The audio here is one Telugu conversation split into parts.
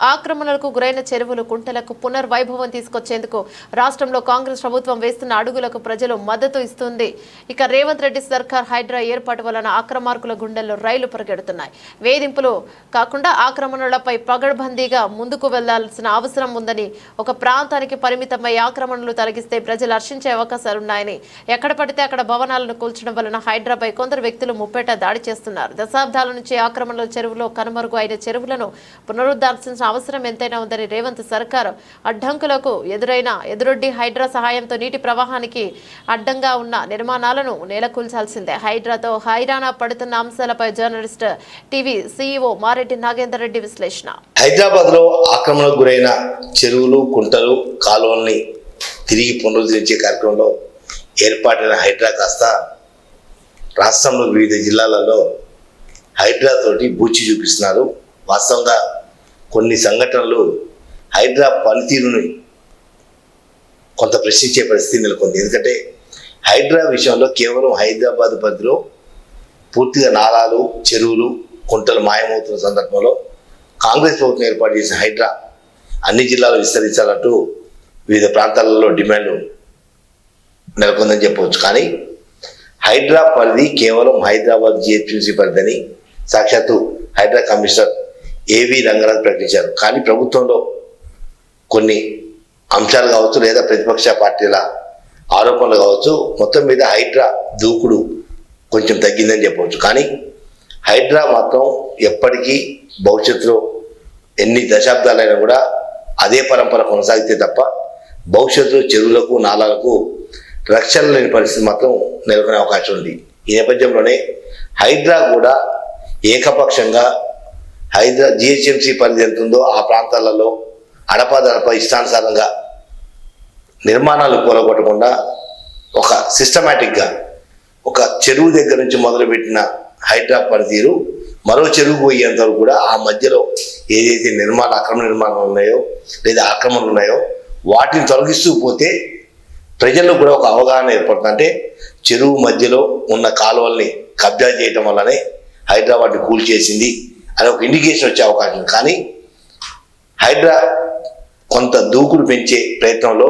ఆక్రమణలకు గురైన చెరువులు కుంటలకు పునర్వైభవం తీసుకొచ్చేందుకు రాష్ట్రంలో కాంగ్రెస్ ప్రభుత్వం వేస్తున్న అడుగులకు ప్రజలు మద్దతు ఇస్తుంది. ఇక రేవంత్ రెడ్డి సర్కార్ హైడ్రా ఏర్పాటు వలన ఆక్రమార్కుల గుండెల్లో రైలు పరిగెడుతున్నాయి. వేధింపులు కాకుండా ఆక్రమణలపై పగడ్బందీగా ముందుకు వెళ్ళాల్సిన అవసరం ఉందని ఒక ప్రాంతానికి పరిమితమై ఆక్రమణలు తొలగిస్తే ప్రజలు హర్షించే అవకాశాలున్నాయని ఎక్కడ పడితే అక్కడ భవనాలను కూల్చడం వలన హైడ్రాపై కొందరు వ్యక్తులు ముప్పేట దాడి చేస్తున్నారు. దశాబ్దాల నుంచి ఆక్రమణల చెరువులో కనుమరుగు అయిన చెరువులను అవసరం ఎంతైనా ఉందని రేవంత్ సర్కార్ అడ్డంకులకు ఎదురైన ఎదురొడ్డి హైడ్రా సహాయంతో నీటి ప్రవాహానికి అడ్డంగా ఉన్న నిర్మాణాలను నేలకూల్చాల్సిందే. హైడ్రాతో హైరాణ పడుతున్న అంశాలపై journalist TV CEO Mareddy Nagender Reddy విశ్లేషణ. హైదరాబాద్లో ఆక్రమణకు గురైన చెరువులు కుంటలు కాలువల్ని తిరిగి పునరుద్ధరించే కార్యక్రమంలో ఏర్పాటైన హైడ్రా కాస్త రాష్ట్రంలో వివిధ జిల్లాలలో హైడ్రా తోటి బూచి చూపిస్తున్నారు. వాస్తవంగా కొన్ని సంఘటనలు హైడ్రా పనితీరుని కొంత ప్రశ్నించే పరిస్థితి నెలకొంది. ఎందుకంటే హైడ్రా విషయంలో కేవలం హైదరాబాద్ పరిధిలో పూర్తిగా నాలాలు చెరువులు కుంటలు మాయమవుతున్న సందర్భంలో కాంగ్రెస్ ప్రభుత్వం ఏర్పాటు చేసిన హైడ్రా అన్ని జిల్లాలు విస్తరించాలంటూ వివిధ ప్రాంతాలలో డిమాండ్ నెలకొందని చెప్పవచ్చు. కానీ హైడ్రా పరిధి కేవలం హైదరాబాద్ జిహెచ్ఎంసీ పరిధిని సాక్షాత్తు హైడ్రా కమిషనర్ ఏవి రంగనాథ్ ప్రకటించారు. కానీ ప్రభుత్వంలో కొన్ని అంశాలు కావచ్చు లేదా ప్రతిపక్ష పార్టీల ఆరోపణలు కావచ్చు మొత్తం మీద హైడ్రా దూకుడు కొంచెం తగ్గిందని చెప్పవచ్చు. కానీ హైడ్రా మాత్రం ఎప్పటికీ భవిష్యత్తులో ఎన్ని దశాబ్దాలైనా కూడా అదే పరంపర కొనసాగితే తప్ప భవిష్యత్తులో చెరువులకు నాలాలకు రక్షణ లేని పరిస్థితి మాత్రం నెలకొనే అవకాశం ఉంది. ఈ నేపథ్యంలోనే హైడ్రా కూడా ఏకపక్షంగా హైదరా జిహెచ్ఎంసీ పరిధి ఎంత ఉందో ఆ ప్రాంతాలలో అడపాదడప ఇష్టానుసారంగా నిర్మాణాలు కూలగొట్టకుండా ఒక సిస్టమేటిక్గా ఒక చెరువు దగ్గర నుంచి మొదలుపెట్టిన హైడ్రా పనితీరు మరో చెరువు పోయేంత వరకు కూడా ఆ మధ్యలో ఏదైతే నిర్మాణ అక్రమ నిర్మాణాలు ఉన్నాయో లేదా ఆక్రమణలు ఉన్నాయో వాటిని తొలగిస్తూ పోతే ప్రజల్లో కూడా ఒక అవగాహన ఏర్పడుతుంది. అంటే చెరువు మధ్యలో ఉన్న కాలువల్ని కబ్జా చేయటం వల్లనే హైదరాబాద్ని కూల్చేసింది. అని ఒక ఇండికేషన్ వచ్చే అవకాశం. కానీ హైడ్రా కొంత దూకుడు పెంచే ప్రయత్నంలో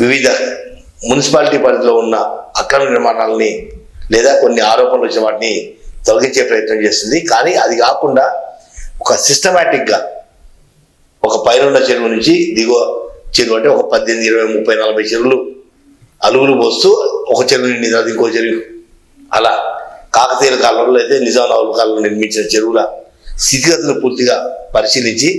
వివిధ మున్సిపాలిటీ పరిధిలో ఉన్న అక్రమ నిర్మాణాలని లేదా కొన్ని ఆరోపణలు వచ్చిన వాటిని తొలగించే ప్రయత్నం చేస్తుంది. కానీ అది కాకుండా ఒక సిస్టమేటిక్గా ఒక పైనున్న చెరువు నుంచి దిగువ చెరువు అంటే ఒక పద్దెనిమిది ఇరవై ముప్పై నలభై చెరువులు అలుగులు పోస్తూ ఒక చెరువు నిండి ఇంకో చెరువు అలా కాకతీయుల కాలంలో అయితే నిజామాబాద్ కాలంలో నిర్మించిన చెరువుల స్థితిగతులు పూర్తిగా పరిశీలించి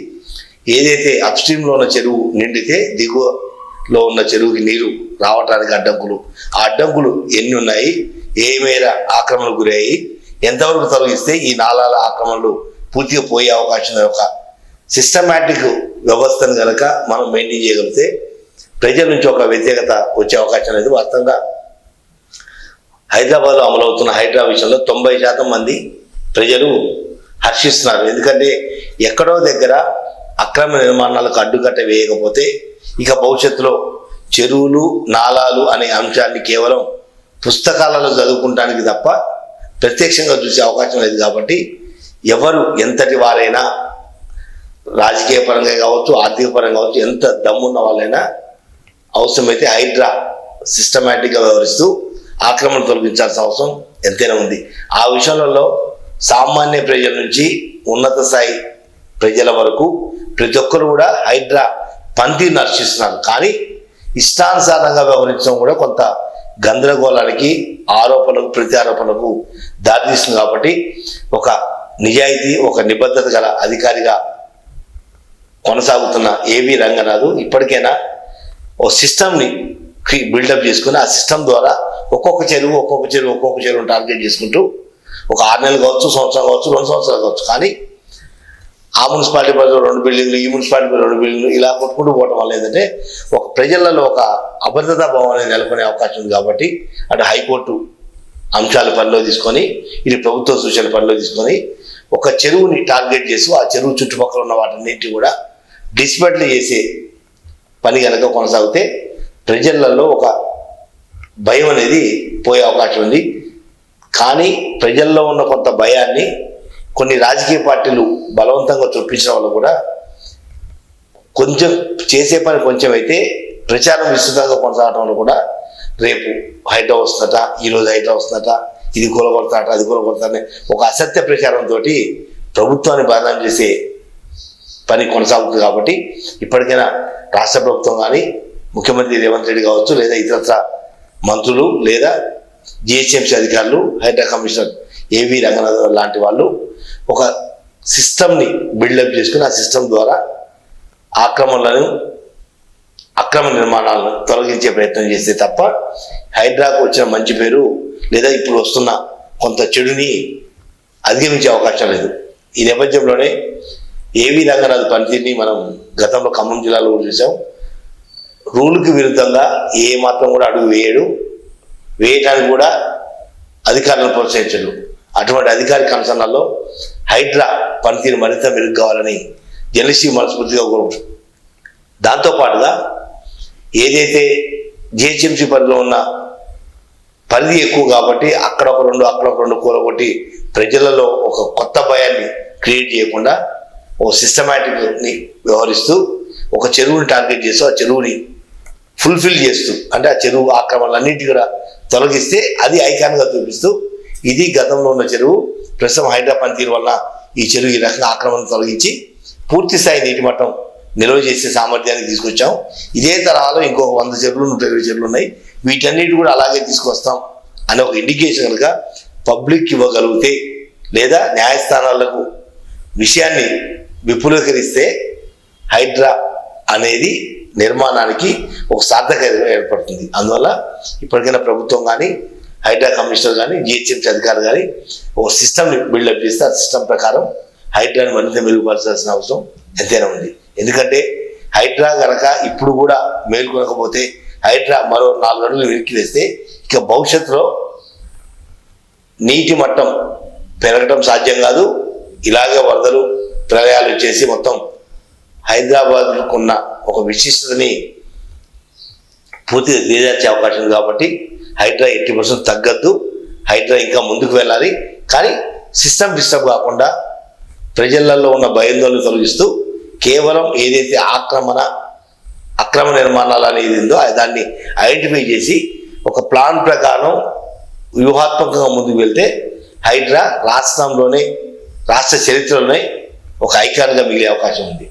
ఏదైతే అప్స్ట్రీమ్లో ఉన్న చెరువు నిండితే దిగువలో ఉన్న చెరువుకి నీరు రావటానికి అడ్డంకులు. ఆ అడ్డంకులు ఎన్ని ఉన్నాయి? ఏ మేర ఆక్రమణకు గురయ్యాయి? ఎంతవరకు తొలగిస్తే ఈ నాలాల ఆక్రమణలు పూర్తిగా పోయే అవకాశం ఒక సిస్టమేటిక్ వ్యవస్థను కనుక మనం మెయింటైన్ చేయగలిగితే ప్రజల నుంచి ఒక వ్యతిరేకత వచ్చే అవకాశం అనేది వాస్తవంగా హైదరాబాద్లో అమలవుతున్న హైడ్రా విషయంలో తొంభై శాతం మంది ప్రజలు హర్షిస్తున్నారు. ఎందుకంటే ఎక్కడో దగ్గర అక్రమ నిర్మాణాలకు అడ్డుకట్ట వేయకపోతే ఇక భవిష్యత్తులో చెరువులు నాలాలు అనే అంశాన్ని కేవలం పుస్తకాలలో చదువుకుంటానికి తప్ప ప్రత్యక్షంగా చూసే అవకాశం లేదు కాబట్టి ఎవరు ఎంతటి వారైనా రాజకీయ పరంగా కావచ్చు ఆర్థిక పరంగా కావచ్చు ఎంత దమ్మున్న వాళ్ళైనా అవసరమైతే హైడ్రా సిస్టమేటిక్గా వ్యవహరిస్తూ ఆక్రమణ తొలగించాల్సిన అవసరం ఎంతైనా ఉంది. ఆ విషయాలలో సామాన్య ప్రజల నుంచి ఉన్నత స్థాయి ప్రజల వరకు ప్రతి ఒక్కరు కూడా హైడ్రా పంతిని నర్శిస్తున్నారు కానీ ఇష్టానుసారంగా వ్యవహరించడం కూడా కొంత గందరగోళానికి ఆరోపణలకు ప్రత్యారోపణలకు దారితీస్తుంది కాబట్టి ఒక నిజాయితీ ఒక నిబద్ధత గల అధికారిగా కొనసాగుతున్న ఏవి రంగనాథు ఇప్పటికైనా ఓ సిస్టమ్ని బిల్డప్ చేసుకుని ఆ సిస్టమ్ ద్వారా ఒక్కొక్క చెరువు ఒక్కొక్క చెరువు ఒక్కొక్క చెరువు టార్గెట్ చేసుకుంటూ ఒక ఆరు నెలలు కావచ్చు సంవత్సరం కావచ్చు రెండు సంవత్సరాలు కావచ్చు. కానీ ఆ మున్సిపాలిటీ పరిధిలో రెండు బిల్డింగ్లు ఈ మున్సిపాలిటీ పరిధిలో రెండు బిల్డింగ్లు ఇలా కొట్టుకుంటూ పోవడం వల్ల ఏంటంటే ఒక ప్రజలలో ఒక అభద్రతా భావాన్ని నెలకొనే అవకాశం ఉంది కాబట్టి అటు హైకోర్టు అంశాల పనిలో తీసుకొని ఇది ప్రభుత్వ సూచన పనిలో తీసుకొని ఒక చెరువుని టార్గెట్ చేసి ఆ చెరువు చుట్టుపక్కల ఉన్న వాటన్నిటి కూడా డిస్పెట్లు చేసే పని కనుక కొనసాగితే ప్రజలలో ఒక భయం అనేది పోయే అవకాశం ఉంది. కానీ ప్రజల్లో ఉన్న కొంత భయాన్ని కొన్ని రాజకీయ పార్టీలు బలవంతంగా చొప్పించడం వల్ల కూడా కొంచెం చేసే పని కొంచెం అయితే ప్రచారం విస్తృతంగా కొనసాగడం వల్ల కూడా రేపు హైడ్రా వస్తుందట ఈరోజు హైడ్రా వస్తుందట ఇది కూలగొడతాట అది కూలగొడతాట ఒక అసత్య ప్రచారంతో ప్రభుత్వాన్ని బదనాం చేసే పని కొనసాగుతుంది కాబట్టి ఇప్పటికైనా రాష్ట్ర ప్రభుత్వం కానీ ముఖ్యమంత్రి రేవంత్ రెడ్డి కావచ్చు లేదా ఇతరత్ర మంత్రులు లేదా జిహెచ్ఎంసీ అధికారులు హైడ్రా కమిషనర్ ఏవి రంగనాథ్ లాంటి వాళ్ళు ఒక సిస్టమ్ని బిల్డప్ చేసుకుని ఆ సిస్టమ్ ద్వారా ఆక్రమణలను అక్రమ నిర్మాణాలను తొలగించే ప్రయత్నం చేస్తే తప్ప హైడ్రాకు వచ్చిన మంచి పేరు లేదా ఇప్పుడు వస్తున్న కొంత చెడుని అధిగమించే అవకాశం లేదు. ఈ నేపథ్యంలోనే ఏవి రంగనాథ్ పనితీరుని మనం గతంలో ఖమ్మం జిల్లాలో కూడా చూసాం రూల్కి విరుద్ధంగా ఏ మాత్రం కూడా అడుగు వేయడు. వేయటానికి కూడా అధికారులను ప్రోత్సహించడు. అటువంటి అధికారి కన్సర్నాల్లో హైడ్రా పనితీరు మరింత మెరుగు కావాలని మనస్ఫూర్తిగా కోరుకుంటున్నాం. దాంతోపాటుగా ఏదైతే జిహెచ్ఎంసీ పరిధిలో ఉన్న పరిధి ఎక్కువ కాబట్టి అక్కడ ఒక రెండు అక్కడ ఒక రెండు కూలగొట్టి ప్రజలలో ఒక కొత్త భయాన్ని క్రియేట్ చేయకుండా ఒక సిస్టమేటిక్ని వ్యవహరిస్తూ ఒక చెరువుని టార్గెట్ చేస్తూ ఆ చెరువుని ఫుల్ఫిల్ చేస్తూ అంటే ఆ చెరువు ఆక్రమణలన్నింటి కూడా తొలగిస్తే అది ఐకాన్గా చూపిస్తూ ఇది గతంలో ఉన్న చెరువు ప్రస్తుతం హైడ్రా పనితీరు వల్ల ఈ చెరువు ఈ రకంగా ఆక్రమణ తొలగించి పూర్తి స్థాయి నీటి మట్టం నిల్వ చేసే సామర్థ్యానికి తీసుకొచ్చాం. ఇదే తరహాలో ఇంకొక వంద చెరువులు నూట ఇరవై చెరువులు ఉన్నాయి. వీటన్నిటి కూడా అలాగే తీసుకొస్తాం అనే ఒక ఇండికేషన్ కనుక పబ్లిక్ ఇవ్వగలిగితే లేదా న్యాయస్థానాలకు విషయాన్ని విపులీకరిస్తే హైడ్రా అనేది నిర్మాణానికి ఒక సార్థకత ఏర్పడుతుంది. అందువల్ల ఇప్పటికైనా ప్రభుత్వం కానీ హైడ్రా కమిషనర్ కానీ జిహెచ్ఎంసీ అధికారులు కానీ ఒక సిస్టమ్ని బిల్డప్ చేస్తే ఆ సిస్టమ్ ప్రకారం హైడ్రాని మరింత మెరుగుపరచాల్సిన అవసరం ఎంతైనా ఉంది. ఎందుకంటే హైడ్రా గనక ఇప్పుడు కూడా మేల్కొనకపోతే హైడ్రా మరో నాలుగు అడుగులు వెనక్కి వేస్తే ఇక భవిష్యత్తులో నీటి మట్టం పెరగటం సాధ్యం కాదు. ఇలాగే వరదలు ప్రళయాలు చేసి మొత్తం హైదరాబాద్కున్న ఒక విశిష్టతని పూర్తిగా దిగజార్చే అవకాశం కాబట్టి హైడ్రా ఎయిటీ పర్సెంట్ తగ్గద్దు. హైడ్రా ఇంకా ముందుకు వెళ్ళాలి. కానీ సిస్టమ్ డిస్టర్బ్ కాకుండా ప్రజలలో ఉన్న భయాందోళన తొలగిస్తూ కేవలం ఏదైతే ఆక్రమణ అక్రమ నిర్మాణాలు అనేది ఉందో దాన్ని ఐడెంటిఫై చేసి ఒక ప్లాన్ ప్రకారం వ్యూహాత్మకంగా ముందుకు వెళ్తే హైడ్రా రాష్ట్రంలోనే రాష్ట్ర చరిత్రలోనే ఒక ఐకాన్గా మిగిలే అవకాశం ఉంది.